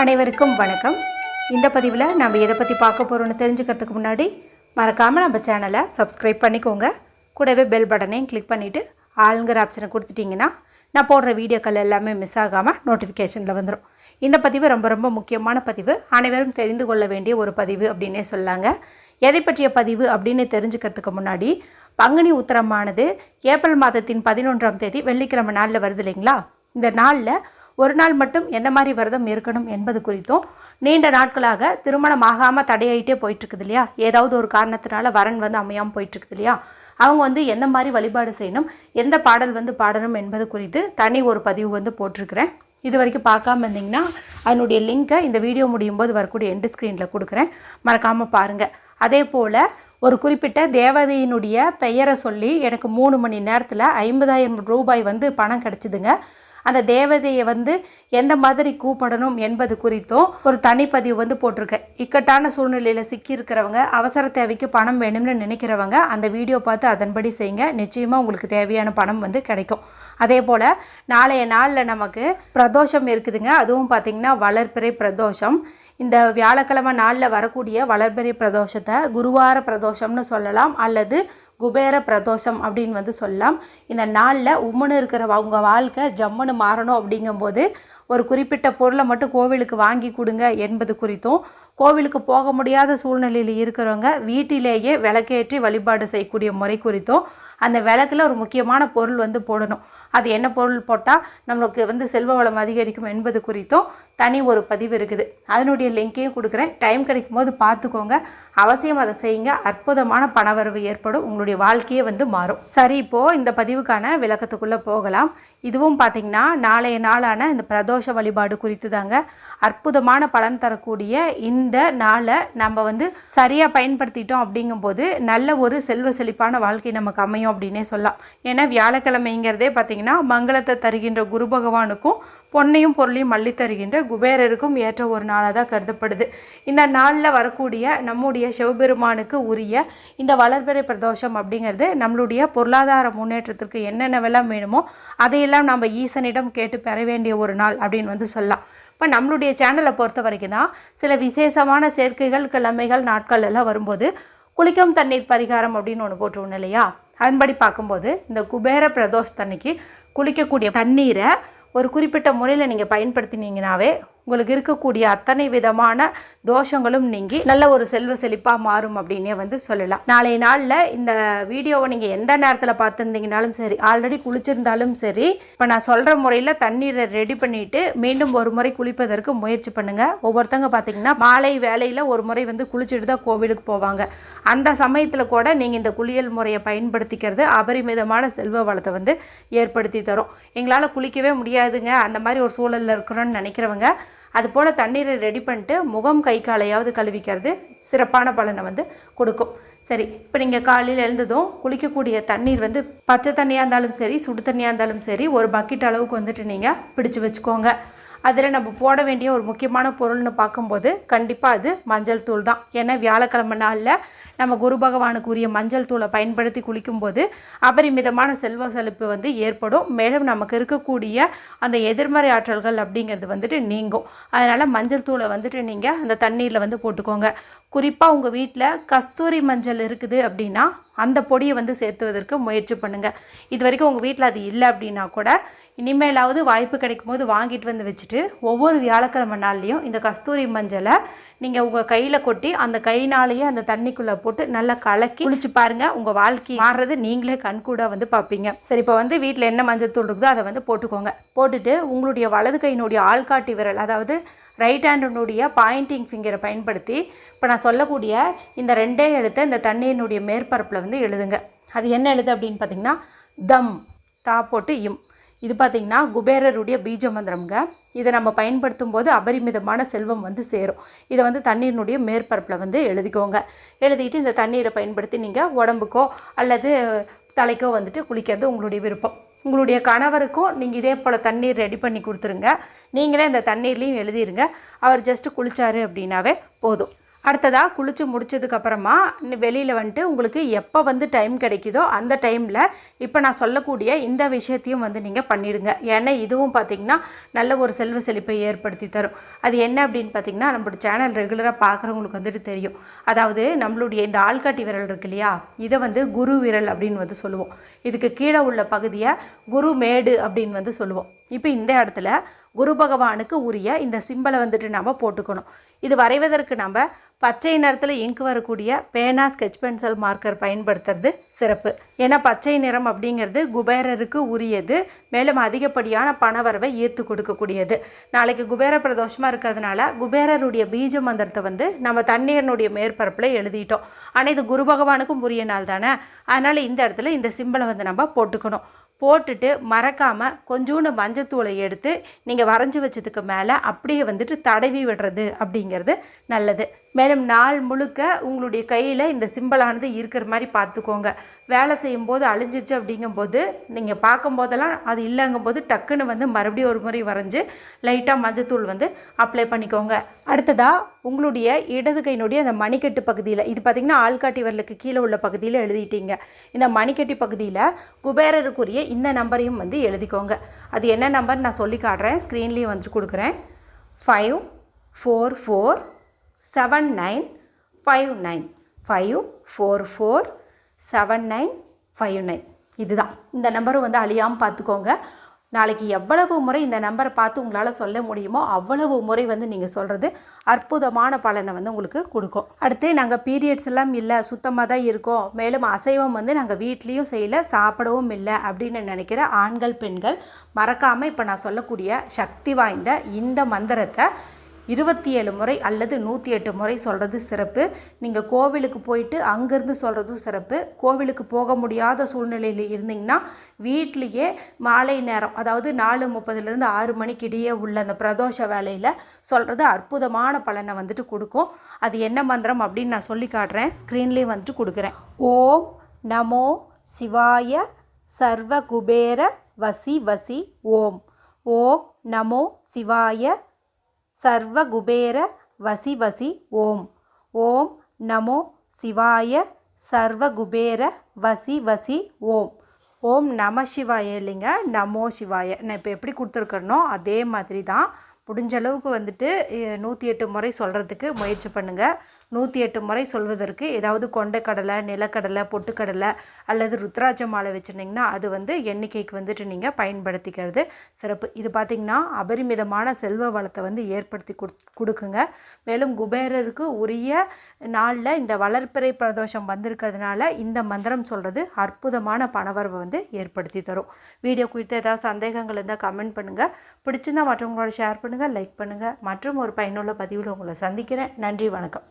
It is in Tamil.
அனைவருக்கும் வணக்கம். இந்த பதிவில் நம்ம எதை பற்றி பார்க்க போகிறோம்னு தெரிஞ்சுக்கிறதுக்கு முன்னாடி மறக்காமல் நம்ம சேனலை சப்ஸ்கிரைப் பண்ணிக்கோங்க. கூடவே பெல் பட்டனையும் கிளிக் பண்ணிவிட்டு ஆளுங்கிற ஆப்ஷனை கொடுத்துட்டிங்கன்னா நான் போடுற வீடியோக்கள் எல்லாமே மிஸ் ஆகாமல் நோட்டிஃபிகேஷனில் வந்துடும் இந்த பதிவு ரொம்ப ரொம்ப முக்கியமான பதிவு. அனைவரும் தெரிந்து கொள்ள வேண்டிய ஒரு பதிவு அப்படின்னே சொல்லாங்க. எதை பற்றிய பதிவு அப்படின்னு தெரிஞ்சுக்கிறதுக்கு முன்னாடி பங்குனி உத்தரமானது ஏப்ரல் மாதத்தின் பதினொன்றாம் தேதி வெள்ளிக்கிழமை நாளில் வருது இல்லைங்களா? இந்த நாளில் ஒரு நாள் மட்டும் எந்த மாதிரி விரதம் இருக்கணும் என்பது குறித்தும் நீண்ட நாட்களாக திருமணம் ஆகாமல் தடையாயிட்டே போயிட்டுருக்குது இல்லையா? ஏதாவது ஒரு காரணத்தினால வரன் வந்து அமையாமல் போயிட்டுருக்குது இல்லையா? அவங்க வந்து எந்த மாதிரி வழிபாடு செய்யணும் எந்த பாடல் வந்து பாடணும் என்பது குறித்து தனி ஒரு பதிவு வந்து போட்டிருக்கிறேன். இது வரைக்கும் பார்க்காம இருந்தீங்கன்னா அதனுடைய லிங்க்கை இந்த வீடியோ முடியும் போது வரக்கூடிய எண்டு ஸ்க்ரீனில் கொடுக்குறேன். மறக்காமல் பாருங்கள் அதே போல் ஒரு குறிப்பிட்ட தேவதையினுடைய பெயரை சொல்லி எனக்கு மூணு மணி நேரத்தில் ஐம்பதாயிரம் ரூபாய் வந்து பணம் கிடச்சிதுங்க. அந்த தேவதையை வந்து எந்த மாதிரி கூப்பிடணும் என்பது குறித்தும் ஒரு தனிப்பதிவு வந்து போட்டிருக்கேன் இக்கட்டான சூழ்நிலையில் சிக்கியிருக்கிறவங்க அவசர தேவைக்கு பணம் வேணும்னு நினைக்கிறவங்க அந்த வீடியோ பார்த்து அதன்படி செய்யுங்க. நிச்சயமாக உங்களுக்கு தேவையான பணம் வந்து கிடைக்கும். அதே போல் நாளைய நாளில் நமக்கு பிரதோஷம் இருக்குதுங்க. அதுவும் பார்த்திங்கன்னா வளர்பிறை பிரதோஷம். இந்த வியாழக்கிழமை நாளில் வரக்கூடிய வளர்பிறை பிரதோஷத்தை குருவார பிரதோஷம்னு சொல்லலாம். அல்லது குபேர பிரதோஷம் அப்படின்னு வந்து சொல்லலாம். இந்த நாளில் உம்முன்னு இருக்கிற அவங்க வாழ்க்கை ஜம்முன்னு மாறணும் அப்படிங்கும்போது ஒரு குறிப்பிட்ட பொருளை மட்டும் கோவிலுக்கு வாங்கி கொடுங்க என்பது குறித்தும் கோவிலுக்கு போக முடியாத சூழ்நிலையில் இருக்கிறவங்க வீட்டிலேயே விளக்கேற்றி வழிபாடு செய்யக்கூடிய முறை குறித்தும் அந்த விளக்கில் ஒரு முக்கியமான பொருள் வந்து போடணும். அது என்ன பொருள் போட்டால் நம்மளுக்கு வந்து செல்வ வளம் அதிகரிக்கும் என்பது குறித்தும் தனி ஒரு பதிவு இருக்குது. அதனுடைய லிங்க்கையும் கொடுக்குறேன். டைம் கிடைக்கும் போது பார்த்துக்கோங்க. அவசியம் அதை செய்யுங்க. அற்புதமான பணவரவு ஏற்படும். உங்களுடைய வாழ்க்கையே வந்து மாறும். சரி இப்போது இந்த பதிவுக்கான விளக்கத்துக்குள்ளே போகலாம். இதுவும் பார்த்திங்கன்னா நாளைய நாளான இந்த பிரதோஷ வழிபாடு குறித்து தாங்க அற்புதமான பலன் தரக்கூடிய இந்த நாளை நம்ம வந்து சரியாக பயன்படுத்திட்டோம் அப்படிங்கும்போது நல்ல ஒரு செல்வ செழிப்பான வாழ்க்கை நமக்கு அமையும் அப்படின்னே சொல்லலாம். ஏன்னா வியாழக்கிழமைங்கிறதே பார்த்திங்கன்னா மங்களத்தை தருகின்ற குரு பகவானுக்கும் பொன்னையும் பொருளையும் மல்லி தருகின்ற குபேரருக்கும் ஏற்ற ஒரு நாளாக தான் கருதப்படுது. இந்த நாளில் வரக்கூடிய நம்முடைய சிவபெருமானுக்கு உரிய இந்த வளர்பிறை பிரதோஷம் அப்படிங்கிறது நம்மளுடைய பொருளாதார முன்னேற்றத்திற்கு என்னென்னவெல்லாம் வேணுமோ அதையெல்லாம் நம்ம ஈசனிடம் கேட்டு பெற வேண்டிய ஒரு நாள் அப்படின்னு வந்து சொல்லலாம். இப்போ நம்மளுடைய சேனலை பொறுத்த வரைக்கும் தான் சில விசேஷமான சேர்க்கைகள் கிழமைகள் நாட்கள் எல்லாம் வரும்போது குளிக்கும் தண்ணீர் பரிகாரம் அப்படின்னு ஒன்று போட்டுருவோம் இல்லையா? அதன்படி பார்க்கும்போது இந்த குபேர பிரதோஷத்தன்னைக்கு குளிக்கக்கூடிய தண்ணீரை ஒரு குறிப்பிட்ட முறையில் நீங்கள் பயன்படுத்தினீங்கனாவே உங்களுக்கு இருக்கக்கூடிய அத்தனை விதமான தோஷங்களும் நீங்கி நல்ல ஒரு செல்வ செழிப்பாக மாறும் அப்படின்னே வந்து சொல்லலாம். நாளைய நாளில் இந்த வீடியோவை நீங்கள் எந்த நேரத்தில் பார்த்துருந்தீங்கனாலும் சரி ஆல்ரெடி குளிச்சிருந்தாலும் சரி இப்போ நான் சொல்கிற முறையில் தண்ணீரை ரெடி பண்ணிவிட்டு மீண்டும் ஒரு முறை குளிப்பதற்கு முயற்சி பண்ணுங்கள் ஒவ்வொருத்தங்க பார்த்தீங்கன்னா மாலை வேலையில் ஒரு முறை வந்து குளிச்சுட்டு தான் கோவிலுக்கு போவாங்க. அந்த சமயத்தில் கூட நீங்கள் இந்த குளியல் முறையை பயன்படுத்திக்கிறது அபரிமிதமான செல்வ வளத்தை வந்து ஏற்படுத்தி தரும். எங்களால் குளிக்கவே முடியாதுங்க. அந்த மாதிரி ஒரு சூழலில் இருக்கிறோன்னு நினைக்கிறவங்க அது போல் தண்ணீரை ரெடி பண்ணிட்டு முகம் கை காலையாவது கழுவிக்கிறது சிறப்பான பலனை வந்து கொடுக்கும். சரி இப்போ நீங்கள் காலையில் எழுந்ததும் குளிக்கக்கூடிய தண்ணீர் வந்து பச்சை தண்ணியாக இருந்தாலும் சரி சுடு தண்ணியாக இருந்தாலும் சரி ஒரு பக்கெட் அளவுக்கு வந்துட்டு நீங்கள் பிடிச்சி வச்சுக்கோங்க. அதில் நம்ம போட வேண்டிய ஒரு முக்கியமான பொருள்னு பார்க்கும்போது கண்டிப்பாக அது மஞ்சள் தூள் தான். ஏன்னா வியாழக்கிழமை நாளில் நம்ம குரு பகவானுக்கு உரிய மஞ்சள் தூளை பயன்படுத்தி குளிக்கும்போது அபரிமிதமான செல்வ செழிப்பு வந்து ஏற்படும். மேலும் நமக்கு இருக்கக்கூடிய அந்த எதிர்மறை ஆற்றல்கள் அப்படிங்கிறது வந்துட்டு நீங்கும். அதனால் மஞ்சள் தூளை வந்துட்டு நீங்கள் அந்த தண்ணீரில் வந்து போட்டுக்கோங்க. குறிப்பாக உங்கள் வீட்டில் கஸ்தூரி மஞ்சள் இருக்குது அப்படின்னா அந்த பொடியை வந்து சேர்த்துவதற்கு முயற்சி பண்ணுங்கள் இது வரைக்கும் உங்கள் வீட்டில் அது இல்லை அப்படின்னா கூட இனிமேலாவது வாய்ப்பு கிடைக்கும் போது வாங்கிட்டு வந்து வச்சுட்டு ஒவ்வொரு வியாழக்கிழமை நாள்லேயும் இந்த கஸ்தூரி மஞ்சளை நீங்கள் உங்கள் கையில் கொட்டி அந்த கைனாலேயே அந்த தண்ணிக்குள்ளே போட்டு நல்லா கலக்கி குளிச்சு பாருங்கள் உங்கள் வாழ்க்கை மாறுறது நீங்களே கண்கூடாக வந்து பார்ப்பீங்க சரி இப்போ வந்து வீட்டில் என்ன மஞ்சள் தூள் இருக்குதோ அதை வந்து போட்டுக்கோங்க. போட்டுட்டு உங்களுடைய வலது கையினுடைய ஆள்காட்டி விரல் அதாவது ரைட் ஹேண்டனுடைய பாயிண்டிங் ஃபிங்கரை பயன்படுத்தி இப்போ நான் சொல்லக்கூடிய இந்த ரெண்டே எழுத்தை இந்த தண்ணியினுடைய மேற்பரப்பில் வந்து எழுதுங்க. அது என்ன எழுது அப்படின்னு பார்த்தீங்கன்னா தம் தா போட்டு இம். இது பார்த்திங்கன்னா குபேரருடைய பீஜ மந்திரம்ங்க. இதை நம்ம பயன்படுத்தும் போது அபரிமிதமான செல்வம் வந்து சேரும். இதை வந்து தண்ணீரினுடைய மேற்பரப்பில் வந்து எழுதிக்கோங்க. எழுதிட்டு இந்த தண்ணீரை பயன்படுத்தி நீங்கள் உடம்புக்கோ அல்லது தலைக்கோ வந்துட்டு குளிக்கிறது உங்களுடைய விருப்பம். உங்களுடைய கணவருக்கும் நீங்கள் இதே போல் தண்ணீர் ரெடி பண்ணி கொடுத்துருங்க. நீங்களே இந்த தண்ணீர்லேயும் எழுதிருங்க. அவர் ஜஸ்ட்டு குளிச்சாரு அப்படின்னாவே போதும். அடுத்ததாக குளித்து முடிச்சதுக்கப்புறமா வெளியில் வந்துட்டு உங்களுக்கு எப்போ வந்து டைம் கிடைக்குதோ அந்த டைமில் இப்போ நான் சொல்லக்கூடிய இந்த விஷயத்தையும் வந்து நீங்கள் பண்ணிடுங்க. ஏன்னா இதுவும் பார்த்திங்கன்னா நல்ல ஒரு செல்வ செழிப்பை ஏற்படுத்தி தரும். அது என்ன அப்படின்னு பார்த்தீங்கன்னா நம்மளோட சேனல் ரெகுலராக பார்க்குறவங்களுக்கு வந்துட்டு தெரியும். அதாவது நம்மளுடைய இந்த ஆள்காட்டி விரல் இருக்கு இல்லையா? இதை வந்து குரு விரல் அப்படின்னு வந்து சொல்லுவோம். இதுக்கு கீழே உள்ள பகுதியை குரு மேடு அப்படின்னு வந்து சொல்லுவோம். இப்போ இந்த இடத்துல குரு பகவானுக்கு உரிய இந்த சிம்பலை வந்துட்டு நம்ம போட்டுக்கணும். இது வரைவதற்கு நம்ம பச்சை நிறத்தில் இங்கு வரக்கூடிய பேனா ஸ்கெட்ச் பென்சில் மார்க்கர் பயன்படுத்துறது சிறப்பு. ஏன்னா பச்சை நிறம் அப்படிங்கிறது குபேரருக்கு உரியது. மேலும் அதிகப்படியான பணவரவை ஈர்த்து கொடுக்கக்கூடியது. நாளைக்கு குபேர பிரதோஷமாக இருக்கிறதுனால குபேரருடைய பீஜ மந்திரத்தை வந்து நம்ம தண்ணீரனுடைய மேற்பரப்பில் எழுதிட்டோம். ஆனால் இது குரு பகவானுக்கும் உரிய நாள் தானே. அதனால் இந்த இடத்துல இந்த சிம்பலை வந்து நம்ம போட்டுக்கணும். போட்டுட்டு மறக்காமல் கொஞ்சோண்டு மஞ்சத்தூளை எடுத்து நீங்கள் வரைஞ்சி வச்சதுக்கு மேலே அப்படியே வந்துட்டு தடவி விடுறது அப்படிங்கிறது நல்லது. மேலும் நாள் முழுக்க உங்களுடைய கையில் இந்த சிம்பிளானது இருக்கிற மாதிரி பார்த்துக்கோங்க. வேலை செய்யும்போது அழிஞ்சிருச்சு அப்படிங்கும்போது நீங்கள் பார்க்கும்போதெல்லாம் அது இல்லைங்கும்போது டக்குன்னு வந்து மறுபடியும் ஒரு முறை வரைஞ்சி லைட்டாக மஞ்சத்தூள் வந்து அப்ளை பண்ணிக்கோங்க. அடுத்ததாக உங்களுடைய இடது கையினுடைய அந்த மணிக்கட்டு பகுதியில் இது பார்த்திங்கன்னா ஆள்காட்டி வரலுக்கு கீழே உள்ள பகுதியில் எழுதிட்டீங்க. இந்த மணிக்கட்டி பகுதியில் குபேரருக்குரிய இந்த நம்பரையும் வந்து எழுதிக்கோங்க. அது என்ன நம்பர் நான் சொல்லி காட்டுறேன். ஸ்க்ரீன்லேயும் வந்து கொடுக்குறேன். Five four four seven nine five nine five four four seven nine five nine இதுதான். இந்த நம்பரும் வந்து அழியாமல் பார்த்துக்கோங்க நாளைக்கு எவ்வளவு முறை இந்த நம்பரை பார்த்து உங்களால் சொல்ல முடியுமோ அவ்வளவு முறை வந்து நீங்கள் சொல்கிறது அற்புதமான பலனை வந்து உங்களுக்கு கொடுக்கும். அடுத்து நாங்கள் பீரியட்ஸ் எல்லாம் இல்லை சுத்தமாக தான் இருக்கோம். மேலும் அசைவம் வந்து நாங்கள் வீட்லேயும் செய்யல சாப்பிடவும் இல்லை அப்படின்னு நினைக்கிற ஆண்கள் பெண்கள் மறக்காமல் இப்போ நான் சொல்லக்கூடிய சக்தி வாய்ந்த இந்த மந்திரத்தை இருபத்தி ஏழு முறை அல்லது நூற்றி எட்டு முறை சொல்கிறது சிறப்பு. நீங்கள் கோவிலுக்கு போயிட்டு அங்கேருந்து சொல்கிறதும் சிறப்பு. கோவிலுக்கு போக முடியாத சூழ்நிலையில் இருந்தீங்கன்னா வீட்லேயே மாலை நேரம் அதாவது நாலு முப்பதுலேருந்து ஆறு மணிக்கு இடையே உள்ள அந்த பிரதோஷ வேலையில் சொல்கிறது அற்புதமான பலனை வந்துட்டு கொடுக்கும். அது என்ன மந்திரம் அப்படின்னு நான் சொல்லி காட்டுறேன். ஸ்க்ரீன்லேயே வந்துட்டு கொடுக்குறேன். ஓம் நமோ சிவாய சர்வ குபேர வசி வசி ஓம். ஓம் நமோ சிவாய சர்வ குபேர வசி வசி ஓம். ஓம் நமோ சிவாய சர்வ குபேர வசி வசி ஓம். ஓம் நம சிவாய இல்லைங்க நமோ சிவாய. நான் இப்போ எப்படி கொடுத்துருக்கேனோ அதே மாதிரி தான் முடிஞ்ச அளவுக்கு வந்துட்டு நூற்றி எட்டு முறை சொல்கிறதுக்கு முயற்சி பண்ணுங்கள் நூற்றி எட்டு முறை சொல்வதற்கு ஏதாவது கொண்டைக்கடலை நிலக்கடலை பொட்டுக்கடலை அல்லது ருத்ராட்ச மாலை வச்சுருந்தீங்கன்னா அது வந்து எண்ணிக்கைக்கு வந்துட்டு நீங்கள் பயன்படுத்திக்கிறது சிறப்பு. இது பார்த்திங்கன்னா அபரிமிதமான செல்வ வளத்தை வந்து ஏற்படுத்தி கொடுக்குங்க. மேலும் குபேரருக்கு உரிய நாளில் இந்த வளர்ப்பிறை பிரதோஷம் வந்திருக்கிறதுனால இந்த மந்திரம் சொல்கிறது அற்புதமான பணவரவை வந்து ஏற்படுத்தி தரும். வீடியோ குறித்து ஏதாவது சந்தேகங்கள் இருந்தால் கமெண்ட் பண்ணுங்கள் பிடிச்சிருந்தால் மற்றவங்களோட ஷேர் பண்ணுங்கள் லைக் பண்ணுங்கள் மற்றும் ஒரு பயனுள்ள பதிவில் உங்களை சந்திக்கிறேன். நன்றி வணக்கம்.